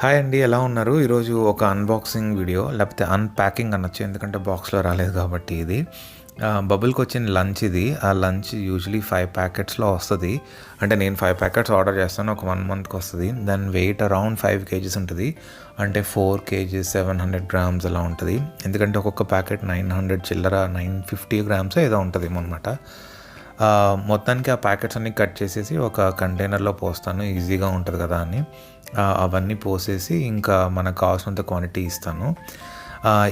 Hi అండి ఎలా ఉన్నారు? ఈరోజు ఒక అన్బాక్సింగ్ వీడియో లేకపోతే అన్ప్యాకింగ్ అనొచ్చు ఎందుకంటే బాక్స్లో రాలేదు కాబట్టి ఇది. బబుల్కి వచ్చిన లంచ్ ఇది. ఆ లంచ్ యూజువలీ ఫైవ్ ప్యాకెట్స్లో వస్తుంది. అంటే నేను ఫైవ్ ప్యాకెట్స్ ఆర్డర్ చేస్తాను ఒక వన్ మంత్కి వస్తుంది. దాని వెయిట్ అరౌండ్ ఫైవ్ కేజీస్ ఉంటుంది. అంటే four kgs seven hundred grams అలా ఉంటుంది. ఎందుకంటే ఒక్కొక్క ప్యాకెట్ నైన్ హండ్రెడ్ చిల్లర నైన్ ఫిఫ్టీ గ్రామ్స్ ఏదో ఉంటుంది అనమాట మొత్తానికి ఆ ప్యాకెట్స్ అన్ని కట్ చేసేసి ఒక కంటైనర్లో పోస్తాను. ఈజీగా ఉంటుంది కదా అని. అవన్నీ పోసేసి ఇంకా మనకు కావాల్సినంత క్వాంటిటీ ఇస్తాను.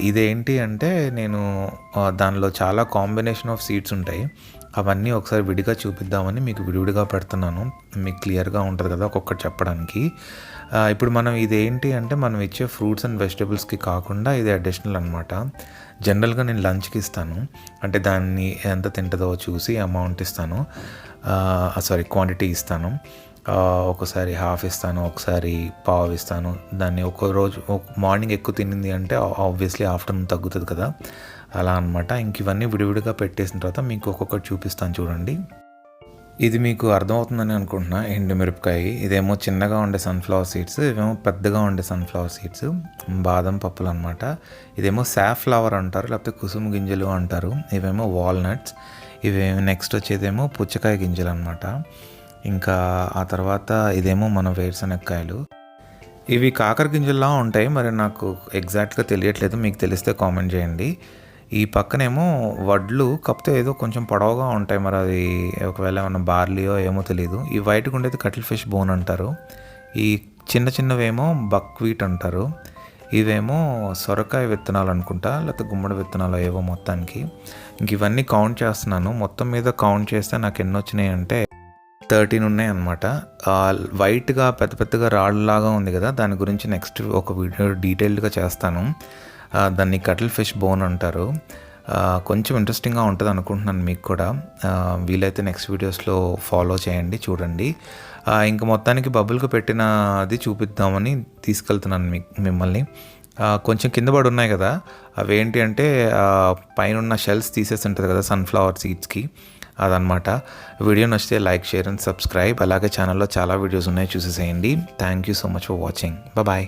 ఇదేంటి అంటే నేను దానిలో చాలా కాంబినేషన్ ఆఫ్ సీడ్స్ ఉంటాయి. అవన్నీ ఒకసారి విడిగా చూపిద్దామని మీకు విడివిడిగా పెడుతున్నాను. మీకు క్లియర్గా ఉంటుంది కదా ఒక్కొక్కటి చెప్పడానికి. ఇప్పుడు మనం ఇదేంటి అంటే మనం ఇచ్చే ఫ్రూట్స్ అండ్ వెజిటబుల్స్కి కాకుండా ఇది అడిషనల్ అనమాట జనరల్గా నేను లంచ్కి ఇస్తాను. అంటే దాన్ని ఎంత తింటుందో చూసి అమౌంట్ ఇస్తాను. సారీ క్వాంటిటీ ఇస్తాను. ఒకసారి హాఫ్ ఇస్తాను ఒకసారి పావు ఇస్తాను. దాన్ని ఒక రోజు మార్నింగ్ ఎక్కువ తినింది అంటే ఆబ్వియస్లీ ఆఫ్టర్నూన్ తగ్గుతుంది కదా. అలా అనమాట ఇంక ఇవన్నీ విడివిడిగా పెట్టేసిన తర్వాత మీకు ఒక్కొక్కటి చూపిస్తాను చూడండి. ఇది మీకు అర్థమవుతుందని అనుకుంటున్నా. ఎండుమిరపకాయ ఇదేమో చిన్నగా ఉండే సన్ఫ్లవర్ సీడ్స్ ఇవేమో పెద్దగా ఉండే సన్ఫ్లవర్ సీడ్స్ బాదం పప్పులు అనమాట ఇదేమో సాఫ్లవర్ అంటారు లేకపోతే కుసుమ గింజలు అంటారు. ఇవేమో వాల్నట్స్. ఇవేమో నెక్స్ట్ వచ్చేదేమో పుచ్చకాయ గింజలు అనమాట ఇంకా ఆ తర్వాత ఇదేమో మన వేరుశనక్కాయలు ఇవి కాకర గింజల్లా ఉంటాయి మరి నాకు ఎగ్జాక్ట్గా తెలియట్లేదు. మీకు తెలిస్తే కామెంట్ చేయండి. ఈ పక్కనేమో వడ్లు కప్పితే ఏదో కొంచెం పొడవుగా ఉంటాయి మరి అది. ఒకవేళ ఏమన్నా బార్లీయో ఏమో తెలియదు ఈ వైట్గా ఉండేది కటిల్ ఫిష్ బోన్ అంటారు. ఈ చిన్న చిన్నవేమో బక్వీట్ అంటారు. ఇవేమో సొరకాయ విత్తనాలు అనుకుంటా లేకపోతే గుమ్మడి విత్తనాలు ఏవో మొత్తానికి. ఇంక ఇవన్నీ కౌంట్ చేస్తున్నాను. మొత్తం మీద కౌంట్ చేస్తే నాకు ఎన్ని వచ్చినాయి అంటే థర్టీన్ ఉన్నాయన్నమాట వైట్గా పెద్ద పెద్దగా రాళ్ళలాగా ఉంది కదా దాని గురించి నెక్స్ట్ ఒక వీడియో డీటెయిల్డ్గా చేస్తాను. దాన్ని కటిల్ ఫిష్ బోన్ అంటారు. కొంచెం ఇంట్రెస్టింగ్గా ఉంటుంది అనుకుంటున్నాను మీకు కూడా. వీలైతే నెక్స్ట్ వీడియోస్లో ఫాలో చేయండి చూడండి. ఇంకా ఇంక మొత్తానికి బబుల్కి పెట్టిన అది చూపిద్దామని తీసుకెళ్తున్నాను మీ మిమ్మల్ని. కొంచెం కింద పడి ఉన్నాయి కదా. అవి ఏంటి అంటే పైన ఉన్న షెల్స్ తీసేసి ఉంటుంది కదా సన్ఫ్లవర్ సీడ్స్కి అదనమాట వీడియో నచ్చితే లైక్ షేర్ అండ్ సబ్స్క్రైబ్ అలాగే ఛానల్లో చాలా వీడియోస్ ఉన్నాయి చూసేసేయండి. Thank you so much for watching bye